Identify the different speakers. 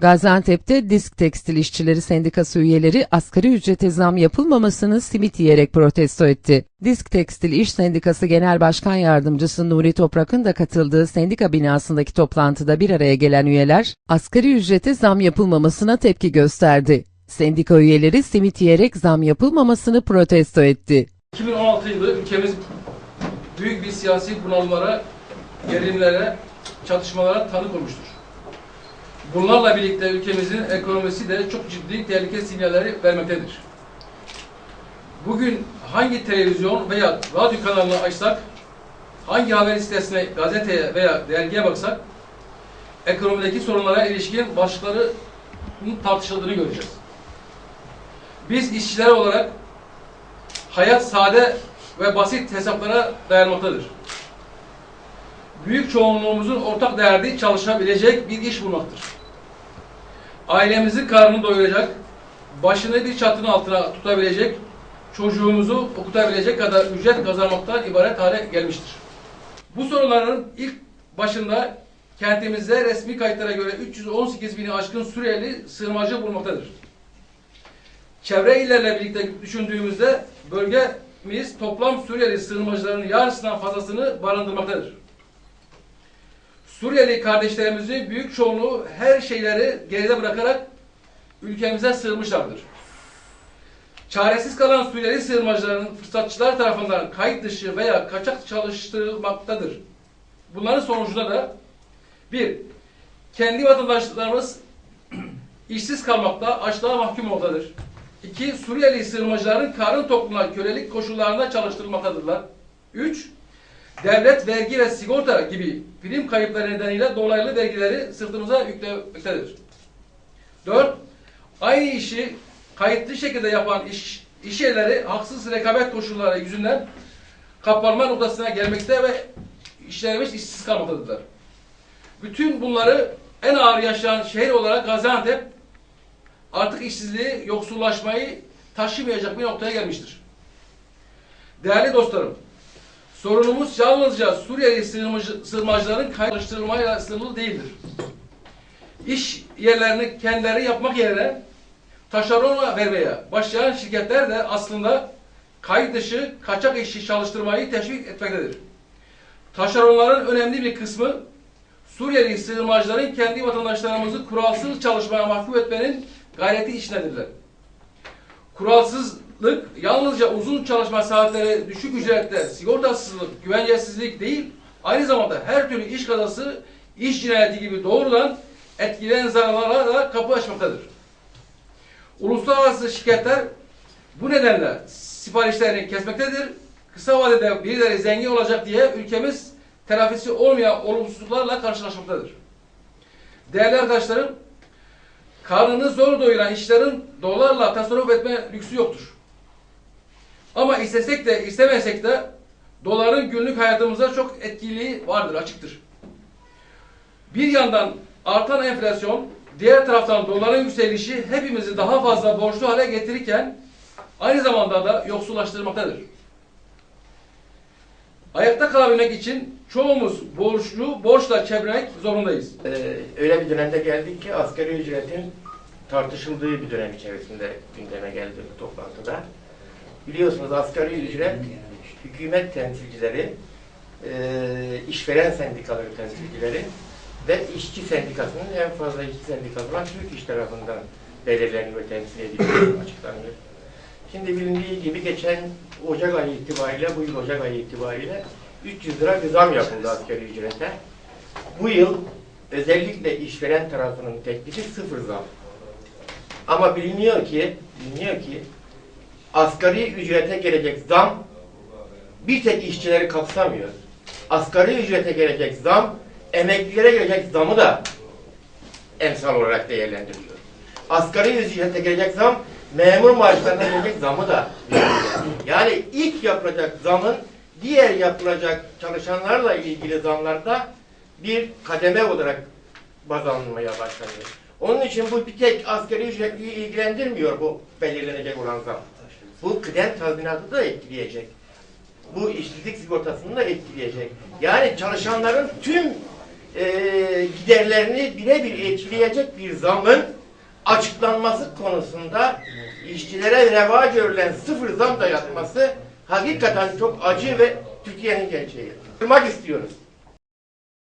Speaker 1: Gaziantep'te Disk Tekstil İşçileri Sendikası üyeleri asgari ücrete zam yapılmamasını simit yiyerek protesto etti. Disk Tekstil İş Sendikası Genel Başkan Yardımcısı Nuri Toprak'ın da katıldığı sendika binasındaki toplantıda bir araya gelen üyeler, asgari ücrete zam yapılmamasına tepki gösterdi. Sendika üyeleri simit yiyerek zam yapılmamasını protesto etti.
Speaker 2: 2016 yılı ülkemiz büyük bir siyasi bunalımlara, gerilimlere, çatışmalara tanık olmuştur. Bunlarla birlikte ülkemizin ekonomisi de çok ciddi tehlike sinyalleri vermektedir. Bugün hangi televizyon veya radyo kanalını açsak, hangi haber sitesine, gazeteye veya dergiye baksak, ekonomideki sorunlara ilişkin başlıkların tartışıldığını göreceğiz. Biz işçiler olarak hayat sade ve basit hesaplara dayanmaktadır. Büyük çoğunluğumuzun ortak derdi çalışabilecek bir iş bulmaktır. Ailemizin karnını doyuracak, başını bir çatının altına tutabilecek, çocuğumuzu okutabilecek kadar ücret kazanmaktan ibaret hale gelmiştir. Bu sorunların ilk başında kentimizde resmi kayıtlara göre 318 bini aşkın Suriyeli sığınmacı bulunmaktadır. Çevre illerle birlikte düşündüğümüzde bölgemiz toplam Suriyeli sığınmacıların yarısından fazlasını barındırmaktadır. Suriyeli kardeşlerimizin büyük çoğunluğu her şeyleri geride bırakarak ülkemize sığınmışlardır. Çaresiz kalan Suriyeli sığınmacıların fırsatçılar tarafından kayıt dışı veya kaçak çalıştırılmaktadır. Bunların sonucunda da bir, kendi vatandaşlarımız işsiz kalmakta, açlığa mahkum olmalıdır. İki, Suriyeli sığınmacıların karın tokluğuna kölelik koşullarında çalıştırılmaktadırlar. Üç, devlet vergi ve sigorta gibi prim kayıpları nedeniyle dolaylı vergileri sırtımıza yüklemektedir. Dört, aynı işi kayıtlı şekilde yapan iş, iş yerleri haksız rekabet koşulları yüzünden kapanma noktasına gelmekte ve işlerimiz işsiz kalmaktadırlar. Bütün bunları en ağır yaşayan şehir olarak Gaziantep artık işsizliği, yoksullaşmayı taşımayacak bir noktaya gelmiştir. Değerli dostlarım, sorunumuz yalnızca Suriyeli sığınmacı, sığınmacıların çalıştırılmayla sınırlı değildir. İş yerlerini kendileri yapmak yerine taşerona vermeye başlayan şirketler de aslında kayıt dışı kaçak işçi çalıştırmayı teşvik etmektedir. Taşeronların önemli bir kısmı Suriyeli sığınmacıların kendi vatandaşlarımızı kuralsız çalışmaya mahkum etmenin gayreti içindedirler. Kuralsızlık yalnızca uzun çalışma saatleri, düşük ücretler, sigortasızlık, güvencesizlik değil, aynı zamanda her türlü iş kazası, iş cinayeti gibi doğrudan etkileyen zararlara da kapı açmaktadır. Uluslararası şirketler bu nedenle siparişlerini kesmektedir. Kısa vadede birileri zengin olacak diye ülkemiz telafisi olmayan olumsuzluklarla karşılaşmaktadır. Değerli arkadaşlarım, karnını zor doyuran işlerin dolarla tasarruf etme lüksü yoktur. Ama istesek de istemesek de doların günlük hayatımıza çok etkili vardır, açıktır. Bir yandan artan enflasyon, diğer taraftan doların yükselişi hepimizi daha fazla borçlu hale getirirken aynı zamanda da yoksullaştırmaktadır. Ayakta kalabilmek için çoğumuz borçlu, borçla çevirmek zorundayız.
Speaker 3: Ee, öyle bir dönemde geldik ki asgari ücretin tartışıldığı bir dönem içerisinde gündeme geldi bu toplantıda. Biliyorsunuz asgari ücret hükümet temsilcileri, e, işveren sendikaları temsilcileri ve işçi sendikasının en fazla işçi sendikası olan Türk İş tarafından belirleniyor, temsil ediliyor, açıklanıyor. Şimdi bilindiği gibi geçen Ocak ayı itibariyle, bu yıl Ocak ayı itibariyle 300 lira bir zam yapıldı asgari ücrete. Bu yıl özellikle işveren tarafının teklifi sıfır zam. Ama biliniyor ki, biliniyor ki asgari ücrete gelecek zam bir tek işçileri kapsamıyor. Asgari ücrete gelecek zam emeklilere gelecek zamı da emsal olarak değerlendiriyor. Asgari ücrete gelecek zam memur maaşlarına gelecek zamı da yani ilk yapılacak zamın diğer yapılacak çalışanlarla ilgili zamlarda bir kademe olarak baz alınmaya başlanıyor. Onun için bu bir tek asgari ücretliyi ilgilendirmiyor bu belirlenecek olan zam. Bu kıdem tazminatı da etkileyecek. Bu işsizlik sigortasını da etkileyecek. Yani çalışanların tüm e, giderlerini birebir etkileyecek bir zamın açıklanması konusunda işçilere reva görülen sıfır zam dayatması hakikaten çok acı ve Türkiye'nin gerçeği. Kırmak istiyoruz.